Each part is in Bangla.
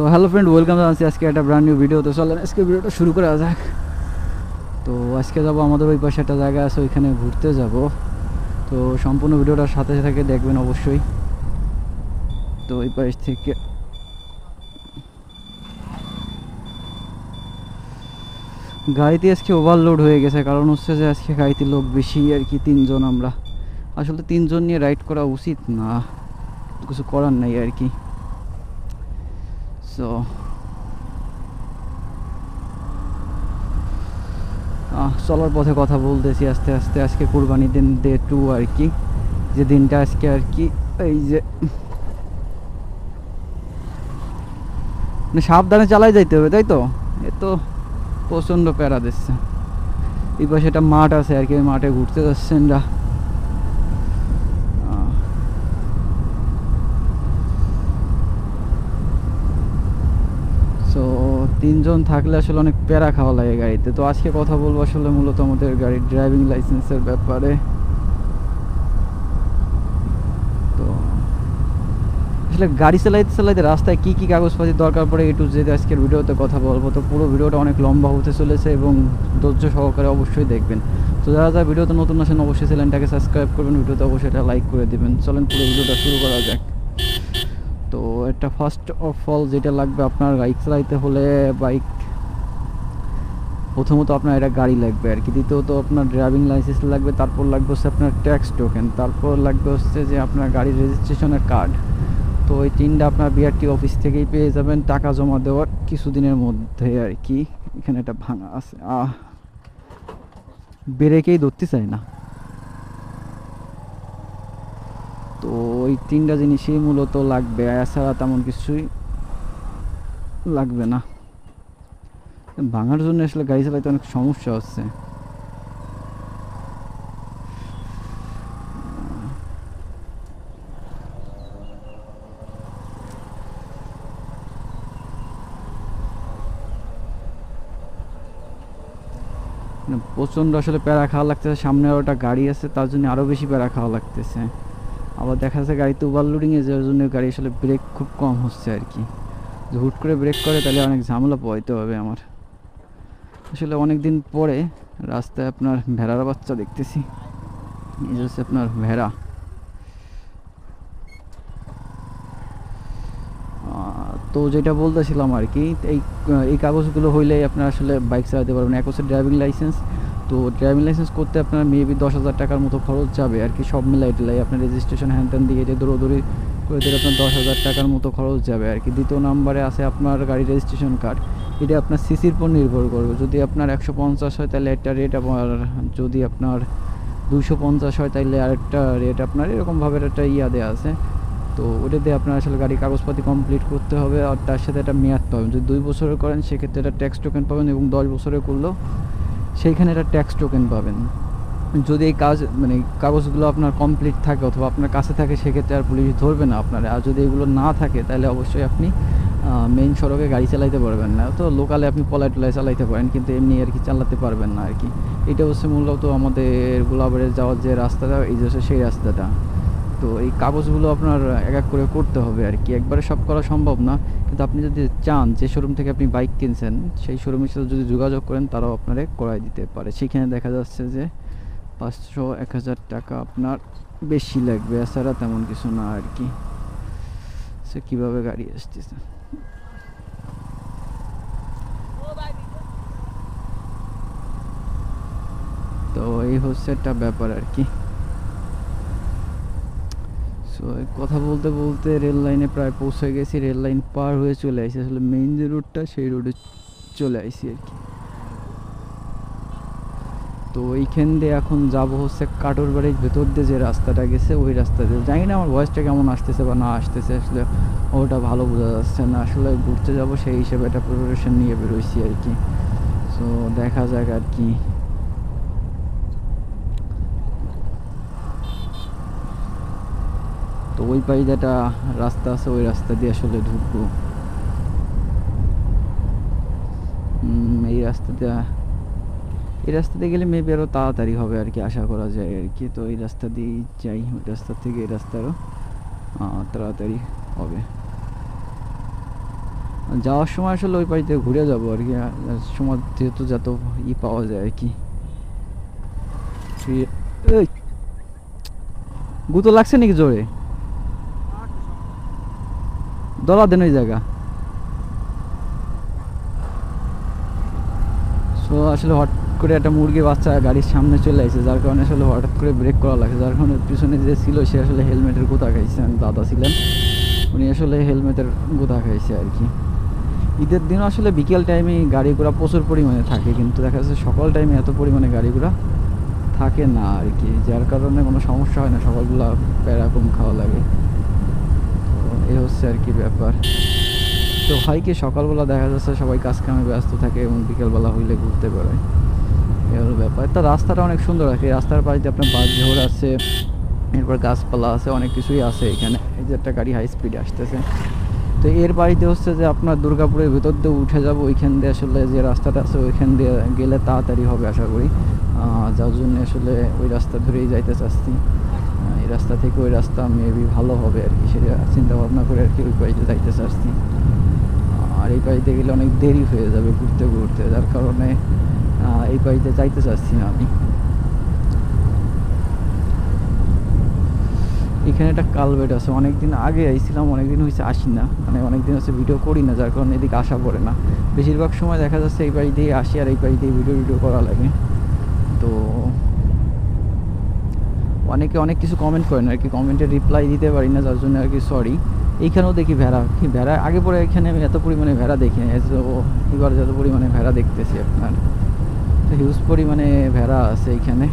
সো হ্যালো ফ্রেন্ড ওয়েলকাম জানাচ্ছি আজকে একটা ব্র্যান্ড নিউ ভিডিও তো চলেন, আজকে ভিডিওটা শুরু করা যাক। তো আজকে যাব আমাদের ওই পাশে একটা জায়গা আছে, ওইখানে ঘুরতে যাব। তো সম্পূর্ণ ভিডিওটার সাথে সাথে দেখবেন অবশ্যই। তো ওই পাশ থেকে গাড়িতে আজকে ওভারলোড হয়ে গেছে, কারণ হচ্ছে যে আজকে গাড়িতে লোক বেশি আর কি, তিনজন আমরা। আসলে তিনজন নিয়ে রাইড করা উচিত না। কিছু করার নাই আর কি। সো চলার পথে কথা বলতেছি আস্তে আস্তে। আজকে কোরবানি দিন ডে টু আর কি। যে দিনটা আজকে আর কি, এই যে মানে সাবধানে চালাই যাইতে হবে, তাই তো? এ তো প্রচণ্ড প্যারা দিচ্ছে। এই পাশে একটা মাঠ আছে আর কি মাঠে ঘুরতে যাচ্ছেন যা সো তিনজন থাকলে আসলে অনেক প্যারা খাওয়া লাগে গাড়িতে। তো আজকে কথা বলব আসলে মূলত আমাদের গাড়ির ড্রাইভিং লাইসেন্সের ব্যাপারে। তো আসলে গাড়ি চালাইতে চালাইতে রাস্তায় কী কী কাগজপাতি দরকার পড়ে একটু যেতে আজকের ভিডিওতে কথা বলব। তো পুরো ভিডিওটা অনেক লম্বা হতে চলেছে এবং ধৈর্য সহকারে অবশ্যই দেখবেন। তো যারা যারা ভিডিওতে নতুন আসেন অবশ্যই চ্যানেলটাকে সাবস্ক্রাইব করবেন, ভিডিওতে অবশ্যই এটা লাইক করে দেবেন। চলেন পুরো ভিডিওটা শুরু করা যাক। এটা ফার্স্ট অফ অল যেটা লাগবে আপনার বাইক চালাইতে হলে বাইক প্রথমত আপনার এটা গাড়ি লাগবে আর কি। দ্বিতীয়ত আপনার ড্রাইভিং লাইসেন্স লাগবে, তারপর লাগবে হচ্ছে আপনার ট্যাক্স টোকেন তারপর লাগবে হচ্ছে যে আপনার গাড়ির রেজিস্ট্রেশনের কার্ড তো ওই তিনটা আপনার বিআরটি অফিস থেকেই পেয়ে যাবেন টাকা জমা দেওয়ার কিছুদিনের মধ্যে আর কি। এখানে একটা ভাঙা আছে, আহ। ব্রেকেই ধরতে চায় না। তো ওই তিনটা জিনিসই মূলত লাগবে এছাড়া তেমন কিছুই লাগবে না। ভাঙার জন্য আসলে গাড়ি চালাইতে অনেক সমস্যা হচ্ছে। প্রচণ্ড আসলে প্যারা খাওয়া লাগতেছে, সামনে আরও একটা গাড়ি আছে, তার জন্য আরও বেশি প্যারা খাওয়া লাগতেছে। আবার দেখা যাচ্ছে গাড়িতে ওভারলোডিংয়ে যাওয়ার জন্য গাড়ি আসলে ব্রেক খুব কম হচ্ছে আর কি। হুট করে ব্রেক করে, তাহলে অনেক ঝামেলা পোয়াইতে হবে আমার। আসলে অনেক দিন পরে রাস্তায় আপনার ভেড়ার বাচ্চা দেখতেছি। এই হচ্ছে আপনার ভেড়া। তো যেটা বলতেছিলাম আর কি, এই এই কাগজগুলো হইলেই আপনার আসলে বাইক চালাতে পারবেন। এক ড্রাইভিং লাইসেন্স তো ড্রাইভিং লাইসেন্স করতে আপনার মেবি দশ হাজার টাকার মতো খরচ যাবে, আর কি সব মিলাই টিলাই আপনার রেজিস্ট্রেশন হ্যান ত্যান দিয়ে দৌড়োদৌড়ি করে দিলে আপনার দশ হাজার টাকার মতো খরচ যাবে, আর কি দ্বিতীয় নাম্বারে আছে আপনার গাড়ির রেজিস্ট্রেশন কার্ড এটা আপনার সিসির উপর নির্ভর করবে, যদি আপনার একশো পঞ্চাশ হয় তাহলে একটা রেট আবার যদি আপনার দুশো পঞ্চাশ হয় তাহলে আরেকটা রেট আপনার এরকমভাবে একটা ইয়া দেওয়া আছে, তো ওটা দিয়ে আপনার আসলে গাড়ি কাগজপাতি কমপ্লিট করতে হবে, আর তার সাথে একটা মেয়াদ পাবেন, যদি দুই বছরের করেন সেক্ষেত্রে একটা ট্যাক্স টোকেন পাবেন এবং দশ বছরের করলেও সেইখানে একটা ট্যাক্স টোকেন পাবেন। যদি এই কাজ মানে কাগজগুলো আপনার কমপ্লিট থাকে অথবা আপনার কাছে থাকে, সেক্ষেত্রে আর পুলিশ ধরবে না আপনার। আর যদি এগুলো না থাকে, তাহলে অবশ্যই আপনি মেইন সড়কে গাড়ি চালাইতে পারবেন না। তো লোকালে আপনি পলাই টলায় চালাইতে পারেন, কিন্তু এমনি আর কি চালাতে পারবেন না আর কি। এটা হচ্ছে মূলত আমাদের গোলাবাড়ে যাওয়ার যে রাস্তাটা, এই যে সেই রাস্তাটা। তো এই কাগজগুলো আপনার এক এক করে করতে হবে আর কি। একবারে সব করা সম্ভব না। কিন্তু আপনি যদি চান যে শোরুম থেকে আপনি বাইক কিনছেন, সেই শোরুমের সাথে যদি যোগাযোগ করেন, তারাও আপনারে করাই দিতে পারে। সেখানে দেখা যাচ্ছে যে পাঁচশো এক হাজার টাকা আপনার বেশি লাগবে। এছাড়া তেমন কিছু না আর কি। সে কীভাবে গাড়ি আসতেছে? তো এই হচ্ছে একটা ব্যাপার আর কি। কথা বলতে বলতে রেল লাইনে প্রায় পৌঁছে গেছি রেল লাইন পার হয়ে চলে আসি আসলে মেইন যে রোডটা সেই রোডে চলে আসি আর কি। তো এইখান দিয়ে এখন যাব হচ্ছে কাটোর বাড়ির ভেতর দিয়ে যে রাস্তাটা গেছে, ওই রাস্তা দিয়ে। জানি না আমার ভয়েসটা কেমন আসতেছে বা না আসতেছে, আসলে ওটা ভালো বোঝা যাচ্ছে না। আসলে ঘুরতে যাব সেই হিসেবে একটা প্রিপারেশন নিয়ে বেরোইছি আর কি। সো দেখা যাক আর কি তো ওই পাশে যেটা রাস্তা আছে, ওই রাস্তা দিয়ে আসলে ঢুকবো। এই রাস্তা দিয়ে, এই রাস্তা দিয়ে গেলে মেবি আরও তাড়াতাড়ি হবে আর কি আশা করা যায় আর কি তো এই রাস্তা দিয়েই যাই, ওই রাস্তা থেকে এই রাস্তা আরও তাড়াতাড়ি হবে। যাওয়ার সময় আসলে ওই দিয়ে ঘুরে যাব আর কি সময় যেহেতু যত ই পাওয়া যায় আর কি গুতো লাগছে নাকি জোরে? দলা দেন ওই জায়গা। সো আসলে হট করে একটা মুরগি বাচ্চা গাড়ির সামনে চলে আসছে যার কারণে আসলে হঠাৎ করে ব্রেক করা লাগছে যার কারণে পিছনে যে ছিল, সে আসলে হেলমেটের গোতা খাইছে দাদা ছিলেন। উনি আসলে হেলমেটের গোতা খাইছে আর কি। ঈদের দিনও আসলে বিকেল টাইমে গাড়ি ঘোড়া প্রচুর পরিমাণে থাকে, কিন্তু দেখা যাচ্ছে সকাল টাইমে এত পরিমাণে গাড়ি ঘোড়া থাকে না আর কি, যার কারণে কোনো সমস্যা হয় না সকালবেলা প্যারা কম খাওয়া লাগে। এই হচ্ছে আর কি ব্যাপার। তো হয় কি সকালবেলা দেখা যাচ্ছে সবাই কাজ কামে ব্যস্ত থাকে এবং বিকেলবেলা হইলে ঘুরতে বেরোয়। এই হলো ব্যাপার। তা রাস্তাটা অনেক সুন্দর আছে রাস্তার পাশে দিয়ে আপনার বাস ঝোড় আছে, এরপর গাছপালা আছে, অনেক কিছুই আছে এখানে। এই যে একটা গাড়ি হাই স্পিডে আসতেছে। তো এর বাড়িতে হচ্ছে যে আপনার দুর্গাপুরের ভেতর দিয়ে উঠে যাব, ওইখান দিয়ে আসলে যে রাস্তাটা আছে, ওইখান দিয়ে গেলে তাড়াতাড়ি হবে আশা করি। যার জন্য আসলে ওই রাস্তা ধরেই যাইতে চাচ্ছি। এই রাস্তা থেকে ওই রাস্তা মেবি ভালো হবে আর কি। সেটা চিন্তা ভাবনা করে আর কি ওই পাইতে যাইতে চাচ্ছি আর এই পাইতে গেলে অনেক দেরি হয়ে যাবে ঘুরতে ঘুরতে, যার কারণে এই পাইতে যাইতে চাচ্ছি না আমি। এখানে একটা কালভেট আছে, অনেকদিন আগে আইছিলাম, অনেকদিন হয়েছে আসি না। মানে অনেকদিন হচ্ছে ভিডিও করি না, যার কারণে এদিকে আসা পড়ে না। বেশিরভাগ সময় দেখা যাচ্ছে এই বাড়ি দিয়ে আসি আর এই বাড়ি দিয়ে ভিডিও ভিডিও করা লাগে। তো অনেকে অনেক কিছু কমেন্ট করেন, আর কি কমেন্টে রিপ্লাই দিতে পারি না, যার জন্য আর কি সরি এইখানেও দেখি ভেড়া, কি ভেড়া? আগে পরে এখানে আমি এত পরিমাণে ভেড়া দেখি না এবার যত পরিমাণে ভেড়া দেখতেছি আপনার? তো হিউজ পরিমাণে ভেড়া আছে এইখানে।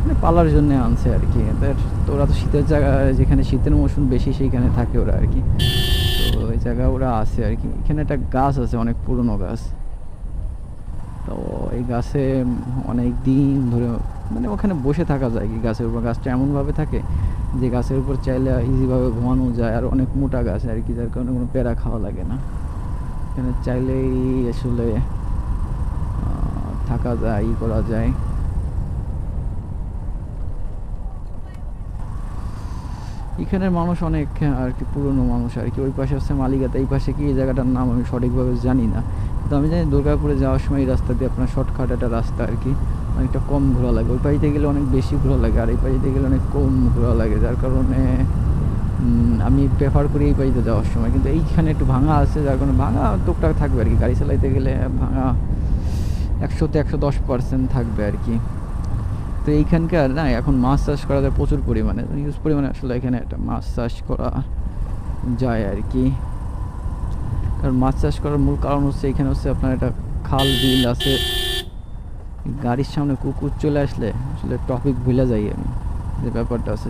মানে পালার জন্য আনছে আর কি। এদের তো ওরা তো শীতের জায়গায় যেখানে শীতের মৌসুম বেশি, সেইখানে থাকে ওরা আর কি। তো ওই জায়গায় ওরা আছে আর কি। এখানে একটা গাছ আছে, অনেক পুরনো গাছ। তো এই গাছে অনেক দিন ধরে মানে ওখানে বসে থাকা যায় কি গাছের উপর। গাছটা এমনভাবে থাকে যে গাছের উপর চাইলে ইজিভাবে ঘুমানো যায় আর অনেক মোটা গাছ আর কি, যার কারণে কোনো পেড়া খাওয়া লাগে না। এখানে চাইলেই আসলে থাকা যায়, ই করা যায়। এখানের মানুষ অনেক আর কি, পুরনো মানুষ আর কি। ওই পাশে হচ্ছে মালিকাতা এই পাশে কি, এই জায়গাটার নাম আমি সঠিকভাবে জানি না। তো আমি জানি দুর্গাপুরে যাওয়ার সময় এই রাস্তা দিয়ে আপনার শর্টকাট একটা রাস্তা আর কি, অনেকটা কম ঘোরা লাগে। ওই পাশে গেলে অনেক বেশি ঘোরা লাগে, আর এই পাশে গেলে অনেক কম ঘোরা লাগে, যার কারণে আমি প্রেফার করি এই পাশে যাওয়ার সময়। কিন্তু এইখানে একটু ভাঙা আছে, যার কারণে ভাঙা টুকটাক থাকবে আর কি। গাড়ি চালাইতে গেলে ভাঙা একশোতে একশো দশ পার্সেন্ট থাকবে আর কি। তো এইখানকার না, এখন মাছ চাষ করা যায় প্রচুর পরিমাণে হিউজ পরিমাণে আসলে এখানে একটা মাছ চাষ করা যায় আর কি। কারণ মাছ চাষ করার মূল কারণ হচ্ছে এখানে হচ্ছে আপনার একটা খাল, বিল আছে। গাড়ির সামনে কুকুর চলে আসলে আসলে টপিক ভুলে যাই আমি যে ব্যাপারটা আছে।